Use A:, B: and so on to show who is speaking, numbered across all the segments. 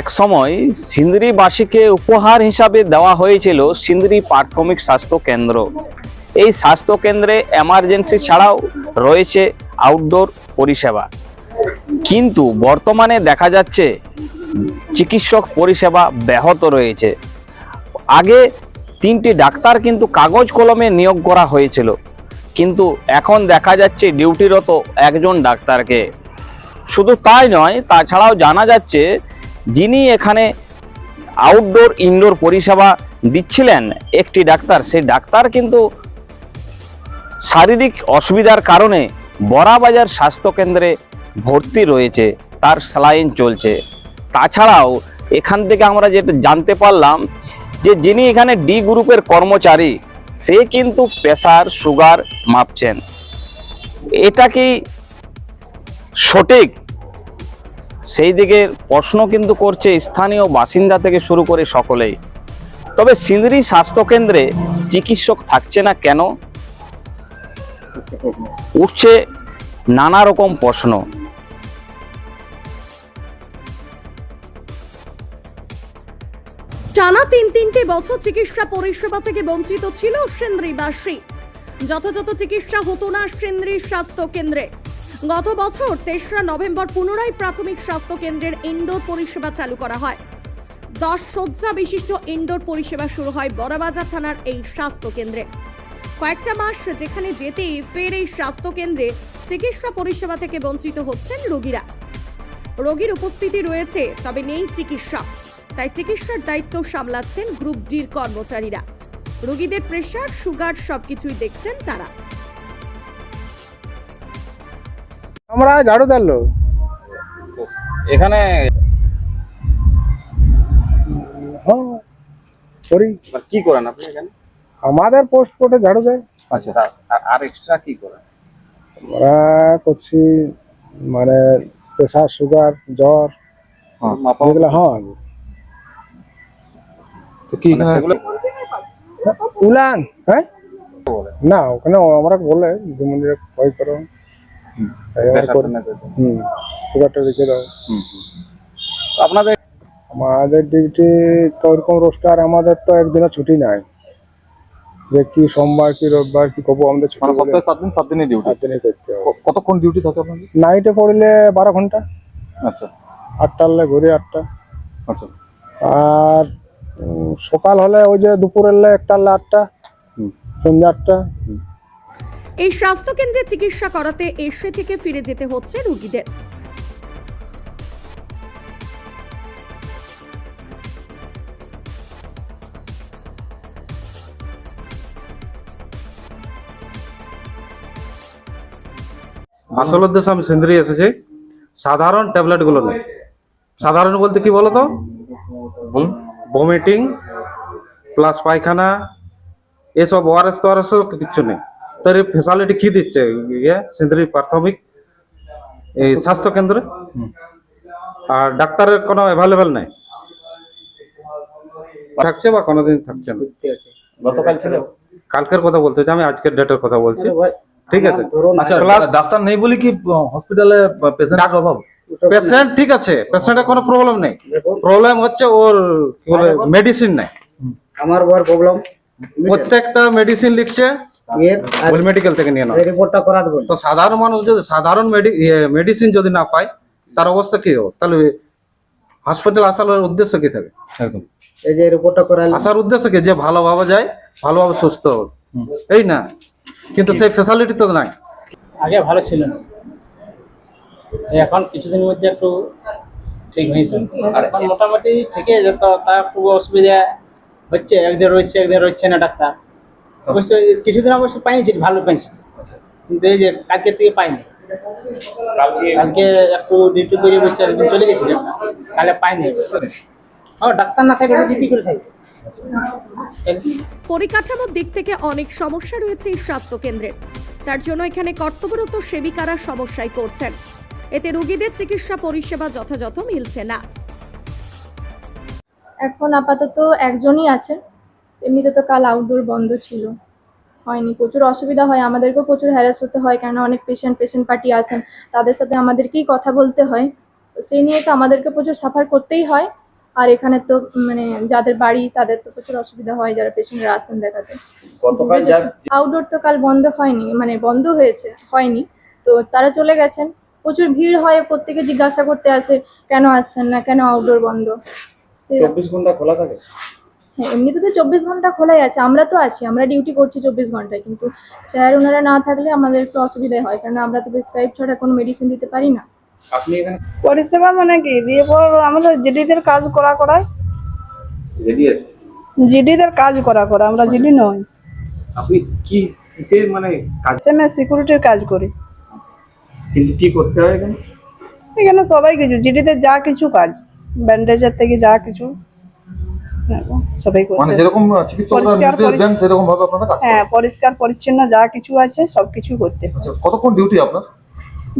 A: এক সময় সিন্দ্রিবাসীকে উপহার হিসাবে দেওয়া হয়েছিল সিন্দ্রি প্রাথমিক স্বাস্থ্য কেন্দ্র। এই স্বাস্থ্য কেন্দ্রে এমার্জেন্সি ছাড়াও রয়েছে আউটডোর পরিষেবা। কিন্তু বর্তমানে দেখা যাচ্ছে চিকিৎসক পরিষেবা ব্যাহত রয়েছে। আগে তিনটি ডাক্তার কিন্তু কাগজ কলমে নিয়োগ করা হয়েছিল। কিন্তু এখন দেখা যাচ্ছে ডিউটিরত একজন ডাক্তারকে। শুধু তাই নয়, তাছাড়াও জানা যাচ্ছে, যিনি এখানে আউটডোর ইনডোর পরিষেবা দিচ্ছিলেন, একটি ডাক্তার। সেই ডাক্তার কিন্তু শারীরিক অসুবিধার কারণে বড়াবাজার স্বাস্থ্যকেন্দ্রে ভর্তি রয়েছে, তার স্যালাইন চলছে। তাছাড়াও, এখান থেকে আমরা যেটা জানতে পারলাম, যে যিনি এখানে ডি গ্রুপের কর্মচারী, সে কিন্তু প্রেসার, সুগার মাপছেন। এটা কি সঠিক। সেই দিকে প্রশ্ন কিন্তু করছে স্থানীয় বাসিন্দা থেকে শুরু করে সকলেই। তবে সিন্দ্রি স্বাস্থ্যকেন্দ্রে চিকিৎসক থাকছে না কেন? উঠছে নানা রকম প্রশ্ন।
B: টানা তিন তিনটে বছর চিকিৎসা পরিষেবা থেকে বঞ্চিত ছিল সেন্দ্রীবাসী। যথাযথ চিকিৎসা হতো না সেন্দ্রীর স্বাস্থ্য কেন্দ্রে। গত বছর তেসরা নভেম্বর পুনরায় প্রাথমিক স্বাস্থ্য কেন্দ্রের ইনডোর পরিষেবা চালু করা হয়। দশ শয্যা বিশিষ্ট ইনডোর পরিষেবা শুরু হয় বড়বাজার থানার এই স্বাস্থ্য কেন্দ্রে। কয়েকটা মাস যেখানে যেতেই ফের এই স্বাস্থ্য কেন্দ্রে চিকিৎসা পরিষেবা থেকে বঞ্চিত হচ্ছেন রোগীরা। রোগীর উপস্থিতি রয়েছে, তবে নেই চিকিৎসা। তাই চিকিৎসার দায়িত্ব সামলাচ্ছেন গ্রুপ ডির কর্মচারীরা। রোগীদের প্রেশার, সুগার সবকিছুই দেখছেন তারা।
C: আমরা ঝাড়ুদার লোক।
A: এখানে
C: হ্যাঁ করি।
A: কি করেন আপনি এখানে?
C: আমাদের পোস্ট কোর্টে ঝাড়ু দেয়
A: আচ্ছা আর এক্সট্রা কি করেন?
C: আমরা করছি মানে প্রেশার সুগার জ্বর হ্যাঁ
D: তো কি
A: মানে
C: উলান হ্যাঁ? না ওখানে আমরা বলে দু মিনিট ভয় করি। হুম সুগারটা রেখে দাও।
A: আপনাদের
C: আমাদের ডিউটি তো ওরকম রোস্টার আমাদের তো একদিনও ছুটি নাই। যে কি সোমবার কি রোববার কি কব আমাদের ছুটি
D: মানে সপ্তাহে সাত দিন সাত দিনই ডিউটি
C: সাত দিনই করতে হবে।
D: কতক্ষণ ডিউটি থাকে আপনাদের?
C: নাইটে পড়লে বারো ঘণ্টা।
D: আচ্ছা।
C: আটটালে ঘুরে আটটা।
D: আচ্ছা।
C: আর সকাল হলে ওই যে দুপুরের একটালে আটটা।
D: হুম।
C: সন্ধ্যা আটটা।
B: এই স্বাস্থ্য কেন্দ্রে চিকিৎসা করাতে এসে থেকে ফিরে যেতে হচ্ছে রোগীদের।
E: আসল উদ্দেশ্য আমি সিন্দ্রি এসেছি। সাধারণ ট্যাবলেটগুলো নেই সাধারণ বলতে কি বলতো? ভমিটিং, প্লাস পায়খানা, এসব ওআরএস তোয়ারএস কিচ্ছু নেই। তো এই ফেসিলিটি কি দিচ্ছে? ইয়ে সিন্দ্রি প্রাথমিক এই স্বাস্থ্য কেন্দ্রে? আর ডাক্তারের কোনো অ্যাভেলেবেল নেই? থাকছে বা কোনোদিন থাকছে না?
A: গতকাল ছিল।
E: কালকের কথা বলতে আমি আজকের ডেটের কথা বলছি। ঠিক আছে।
D: আচ্ছা
E: Plus
D: ডাক্তার নেই বলে কি হসপিটালে পেশেন্টের অভাব?
E: পেশেন্ট ঠিক আছে পেশেন্টের কোনো প্রবলেম নেই। প্রবলেম হচ্ছে ওর কি বলে মেডিসিন নাই।
F: আমার বড় প্রবলেম
E: প্রত্যেকটা মেডিসিন লিখছে।
F: এর
E: মেডিকেল থেকে নিয়ে নাও।
F: রিপোর্টটা করা দেবো
E: তো সাধারণ মানুষ যদি সাধারণ মেডিসিন যদি না পায় তার অবস্থা কি হবে? তাহলে হসপিটাল আসার উদ্দেশ্য কি থাকে?
D: একদম।
F: এই যে রিপোর্টটা করালে
E: আসার উদ্দেশ্য কি? যে ভালোভাবে যায় ভালোভাবে সুস্থ হবে। এই না। কিন্তু সেই ফেসিলিটি তো নাই।
G: আগে ভালো ছিল না। এখন কিছুদিনের মধ্যে একটু ঠিক হয়েছে। আর এখন মোটামুটি ঠিকই আছে। তো তার খুব অসুবিধা হচ্ছে। একদিন রয়েছে একদিন রয়েছে না ডাক্তার। অবশ্য কিছুদিন অবশ্য পাইছি ভালো পাইছি কিন্তু এই যে কালকে থেকে পাইনি। কালকে? একটু ডিউটি করে বসে একদিন চলে গেছিলাম কালে পাইনি। ও ডাক্তার না থাকে ডিউটি করে থাকছে
B: পরিকাঠামোর দিক থেকে অনেক সমস্যা রয়েছে এই স্বাস্থ্য কেন্দ্রে। তার জন্য এখানে কর্তব্যরত সেবিকারা সমস্যায় পড়ছেন। এতে রোগীদের চিকিৎসা পরিষেবা যথাযথ মিলছে না।
H: এখন আপাতত একজনই আছে এমনিতে তো কাল আউটডোর বন্ধ ছিল। হয়নি প্রচুর অসুবিধা হয়। আমাদেরকেও প্রচুর হ্যারাস হতে হয় কেন অনেক পেশেন্ট পেশেন্ট পার্টি আছেন। তাদের সাথে আমাদেরকেই কথা বলতে হয়। তো সেই নিয়ে তো আমাদেরকে প্রচুর সাফার করতেই হয়। আর এখানে তো মানে যাদের বাড়ি তাদের তো প্রচুর অসুবিধা হয় যারা পেশেন্টরা আসেন দেখাতে। আউটডোর তো কাল বন্ধ হয়নি মানে বন্ধ হয়েছে হয়নি। তো তারা চলে গেছেন। প্রচুর ভিড় হয় প্রত্যেকে জিজ্ঞাসা করতে আসে কেন আসছেন না কেন আউটডোর বন্ধ?
G: চব্বিশ ঘণ্টা খোলা থাকে?
H: এমনিতে তো চব্বিশ ঘণ্টা খোলাই আছে আমরা তো আছি আমরা ডিউটি করছি চব্বিশ ঘন্টায় কিন্তু স্যার ওনারা না থাকলে আমাদের একটু অসুবিধা হয় কারণ আমরা তো প্রেসক্রাইব ছাড়া কোনো মেডিসিন দিতে পারি না।
G: আপনি এখানে
I: পরিষেবা মানে কি? দিয়ে পর আমাদের জিডিদের কাজ করা করায়?
E: রেডি আছে
I: জিডিদের কাজ করা করা আমরা জিডি নই।
E: আপনি কি কিসের মানে কাজ?
I: এসএমএ সিকিউরিটির কাজ করি।
E: কিন্তু কি করতে হয় এখানে?
I: এখানে সবাই কিছু জিডিদের যা কিছু কাজ ব্যান্ডেজের থেকে যা কিছু। হ্যাঁ, সবাই
D: মানে
I: করতে
D: যেরকম চিকিৎসকরা
I: পরিষ্কার
D: নির্দেশ দেন সেরকম ভাবে আপনারা কাজ
I: হ্যাঁ পরিষ্কার পরিচ্ছন্ন যা কিছু আছে সব কিছু করতে
D: আচ্ছা কতক্ষণ ডিউটি আপনার?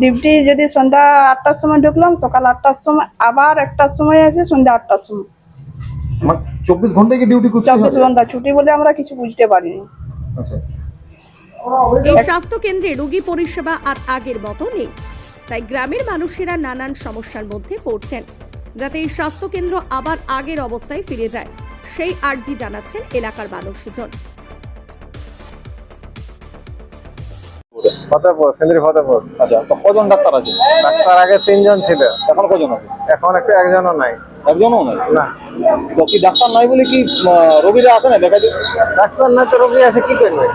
I: ডিউটি যদি সন্ধ্যা আটটার সময় ঢুকলাম সকাল আটটার সময় আবার একটার সময় আছে সন্ধ্যা আটটার সময়।
D: মানে চব্বিশ ঘন্টায় কি ডিউটি করতে
I: চব্বিশ ঘণ্টা ছুটি বলে আমরা কিছু বুঝতে পারিনি।
D: আচ্ছা।
B: এই স্বাস্থ্য কেন্দ্রে রোগী পরিষেবা আর আগের মতো নেই। তাই গ্রামের মানুষেরা নানান সমস্যার মধ্যে পড়ছেন। যাতে এই স্বাস্থ্য কেন্দ্র আবার আগের অবস্থায় ফিরে যায়। সেই আর্জি জানাচ্ছেন এলাকার মানুষজন।
C: ফতেপুর সিন্দ্রি ফতেপুর
D: আচ্ছা তো কজন ডাক্তার আছে?
C: ডাক্তার আগে তিনজন ছিল।
D: এখন কজন আছে?
C: এখন একটু একজনও নাই।
D: একজনও নাই?
C: না।
D: তো কি ডাক্তার নাই বলে কি না দেখা যায়?
C: ডাক্তার নাই তো রোগী আছে কি করবে?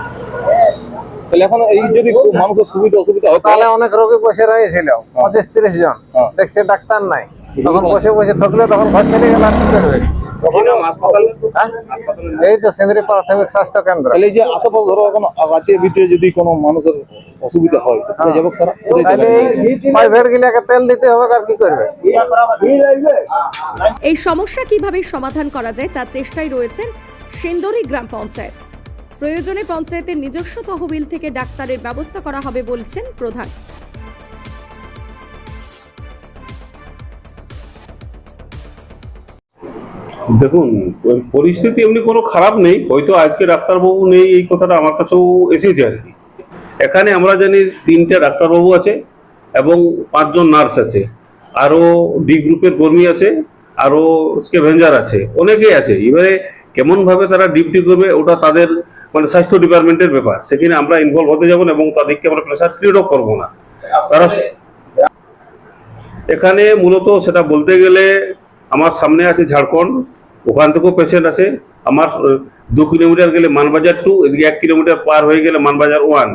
D: তাহলে এখন এই যদি মানুষের সুবিধা অসুবিধা হয়
C: তাহলে অনেক রোগী বসে রয়েছিল। পঁচিশ তিরিশ জন।
D: হ্যাঁ।
C: দেখছে ডাক্তার নাই। তখন বসে বসে থাকলে তখন ঘর চলে গেল আর কি করবে হ্যাঁ? এই তো সিন্দ্রি প্রাথমিক স্বাস্থ্য কেন্দ্র।
D: তাহলে যে আশেপাশে ধরো এখন রাতে ভিতরে যদি কোনো মানুষের অসুবিধা হয় তাহলে যাবে তারা? কোথায়
C: তাহলে এই প্রাইভেট গিলাকে তেল দিতে হবে আর কি করবে?
B: এই সমস্যা কীভাবে সমাধান করা যায় তার চেষ্টায় রয়েছেন সেন্দরি গ্রাম পঞ্চায়েত। প্রয়োজনে পঞ্চায়েতের নিজস্ব তহবিল থেকে ডাক্তারের ব্যবস্থা করা হবে বলছেন প্রধান।
J: দেখুন পরিস্থিতি এমনি কোনো খারাপ নেই হয়তো আজকে ডাক্তারবাবু নেই এই কথাটা আমার কাছেও এসেছে আর কি। এখানে আমরা জানি তিনটে ডাক্তারবাবু আছে এবং পাঁচজন নার্স আছে। আরও ডি গ্রুপের কর্মী আছে আরও স্কেভেঞ্জার আছে অনেকেই আছে। এবারে কেমনভাবে তারা ডিউটি করবে ওটা তাদের মানে স্বাস্থ্য ডিপার্টমেন্টের ব্যাপার। সেখানে আমরা ইনভলভ হতে যাব না এবং তাদেরকে আমরা প্রেশার ক্রিয়েটও করব না। তারা এখানে মূলত সেটা বলতে গেলে আমার সামনে আছে ঝাড়খণ্ড, ওখান থেকেও পেশেন্ট আছে আমার দু কিলোমিটার গেলে মানবাজার টু এদিকে এক কিলোমিটার পার হয়ে গেলে মানবাজার ওয়ান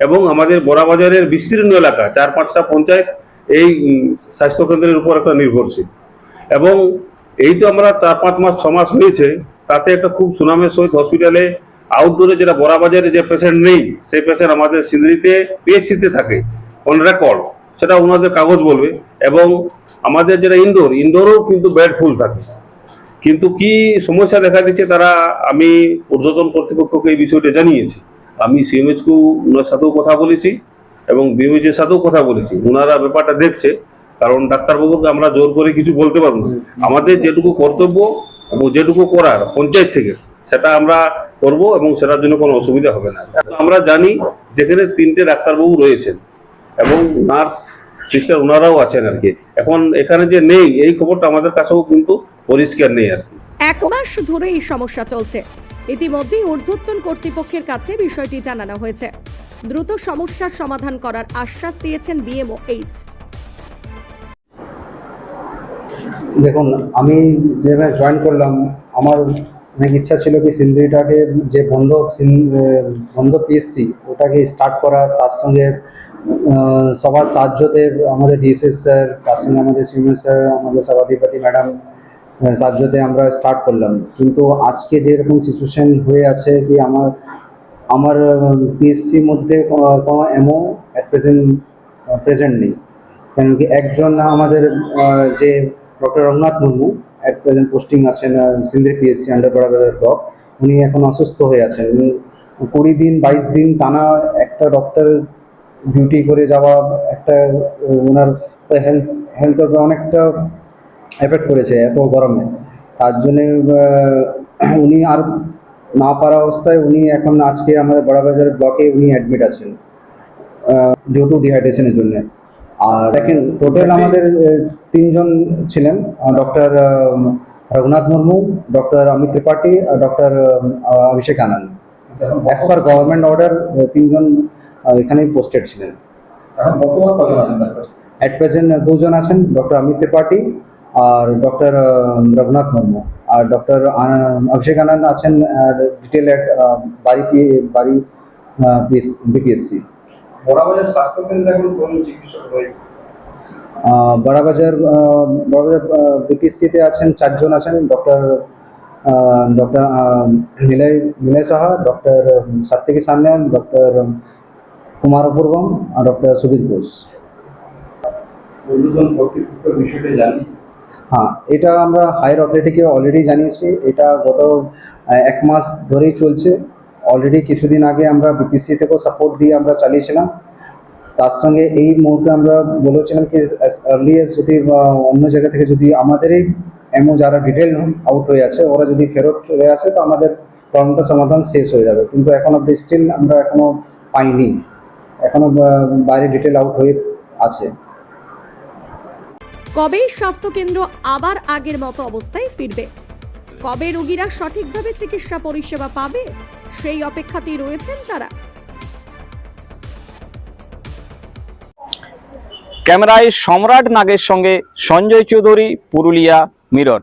J: এবং আমাদের বড়াবাজারের বিস্তীর্ণ এলাকা, চার পাঁচটা পঞ্চায়েত, এই স্বাস্থ্যকেন্দ্রের উপর একটা নির্ভরশীল। এবং এই তো আমরা চার পাঁচ মাস, ছ মাস হয়েছে, তাতে একটা খুব সুনামের সহিত হসপিটালে আউটডোরে যেটা বড়াবাজারে যে পেশেন্ট নেই, সেই পেশেন্ট আমাদের সিন্দ্রিতে পিএইচসিতে থাকে অন রেকর্ড সেটা ওনাদের কাগজ বলবে। এবং আমাদের যেটা ইনডোর, ইনডোরও কিন্তু বেড ফুল থাকে। কিন্তু কি সমস্যা দেখা দিচ্ছে তারা, আমি ঊর্ধ্বতন কর্তৃপক্ষকে এই বিষয়টা জানিয়েছি। আমি সিএমএইচকেও ওনার সাথেও কথা বলেছি এবং বিএমএইচের সাথেও কথা বলেছি। ওনারা ব্যাপারটা দেখছে, কারণ ডাক্তারবাবুকে আমরা জোর করে কিছু বলতে পারব না। আমাদের যেটুকু কর্তব্য এবং যেটুকু করার পঞ্চায়েত থেকে, সেটা আমরা করব এবং সেটার জন্য কোনো অসুবিধা হবে না। আমরা জানি, যেখানে তিনটে ডাক্তারবাবু রয়েছেন এবং নার্স সিস্টার ওনারাও আছেন আর কি। এখন এখানে যে নেই এই খবরটা আমাদের কাছেও কিন্তু পরিষ্কার নেই আর
B: এক মাস ধরে এই সমস্যা চলছে। ইতিমধ্যেই ঊর্ধ্বতন কর্তৃপক্ষের কাছে বিষয়টি জানানো হয়েছে। দ্রুত সমস্যার সমাধান করার আশ্বাস দিয়েছেন বিএমও এইচ
K: দেখুন আমি যেভাবে জয়েন করলাম আমার অনেক ইচ্ছা ছিল কি সিন্দ্রিটাকে যে বন্ধ বন্ধ পিএসসি ওটাকে স্টার্ট করার তার সঙ্গে সবার সাহায্যতে আমাদের ডিএসএস স্যার তার সঙ্গে আমাদের সিনিয়র স্যার, আমাদের সভাধিপতি ম্যাডাম সাহায্যতে আমরা স্টার্ট করলাম। কিন্তু আজকে যেরকম সিচুয়েশন হয়ে আছে কি আমার আমার পিএসসির মধ্যে কোনো- এমও অ্যাট প্রেজেন্ট প্রেজেন্ট নেই। কেন কি একজন আমাদের যে ডক্টর রঘুনাথ মুর্মু এক প্রেজেন্ট পোস্টিং আছেন Sindhi PSC under Barabazar block উনি এখন অসুস্থ হয়ে আছেন। কুড়ি দিন, বাইশ দিন টানা একটা ডক্টর ডিউটি করে যাওয়া একটা ওনার হেলথ হেলথের অনেকটা এফেক্ট করেছে এত গরমে। তার জন্যে উনি আর না পারা অবস্থায় উনি এখন আজকে আমাদের বড়াবাজার ব্লকে উনি অ্যাডমিট আছেন ডিউ টু ডিহাইড্রেশনের জন্য। আর দেখেন টোটাল আমাদের তিনজন ছিলেন ডক্টর রঘুনাথ মুর্মু ডক্টর অমিত ত্রিপাঠী আর doctor Abhishek Anand. As per government order তিনজন এখানেই পোস্টেড ছিলেন। অ্যাট প্রেজেন্ট দুজন আছেন ডক্টর অমিত ত্রিপাঠী আর ডক্টর রঘুনাথ মুর্মু। আর ডক্টর অভিষেক আনন্দ আছেন ডিটেল অ্যাট বাড়ি পি- বাড়ি বিপিএসসি
E: বড়াবাজার স্বাস্থ্য এখন কোন চিকিৎসক রয়েছে
K: বড়াবাজার বড়াবাজার বিপিএসসিতে আছেন চারজন আছেন doctor doctor Niloy Niloy Saha doctor Satviki Sanyal doctor Kumar Apurbam আর ডক্টর সুবিত ঘোষ। হ্যাঁ এটা আমরা হায়ার অথরিটিকে অলরেডি জানিয়েছি। এটা গত এক মাস ধরেই চলছে। অলরেডি কিছুদিন আগে আমরা বিপিসি থেকেও সাপোর্ট দিয়ে আমরা চালিয়েছিলাম। তার সঙ্গে এই মুহূর্তে আমরা বলেছিলাম কি আর্লি যদি অন্য জায়গা থেকে যদি আমাদেরই এমন যারা ডিটেল আউট হয়ে আছে ওরা যদি ফেরত চলে আসে তো আমাদের প্রবলেমটা সমাধান শেষ হয়ে যাবে। কিন্তু এখন অব্দি স্টিল আমরা এখনও পাইনি। এখনও বাইরে ডিটেল আউট হয়ে আছে।
B: কবে স্বাস্থ্যকেন্দ্র আবার আগের মতো অবস্থায় ফিরবে? কবে রোগীরা সঠিকভাবে চিকিৎসা পরিষেবা পাবে? সেই অপেক্ষাতেই রয়েছেন তারা।
A: ক্যামেরায় সম্রাট নাগের সঙ্গে সঞ্জয় চৌধুরী পুরুলিয়া মিরর।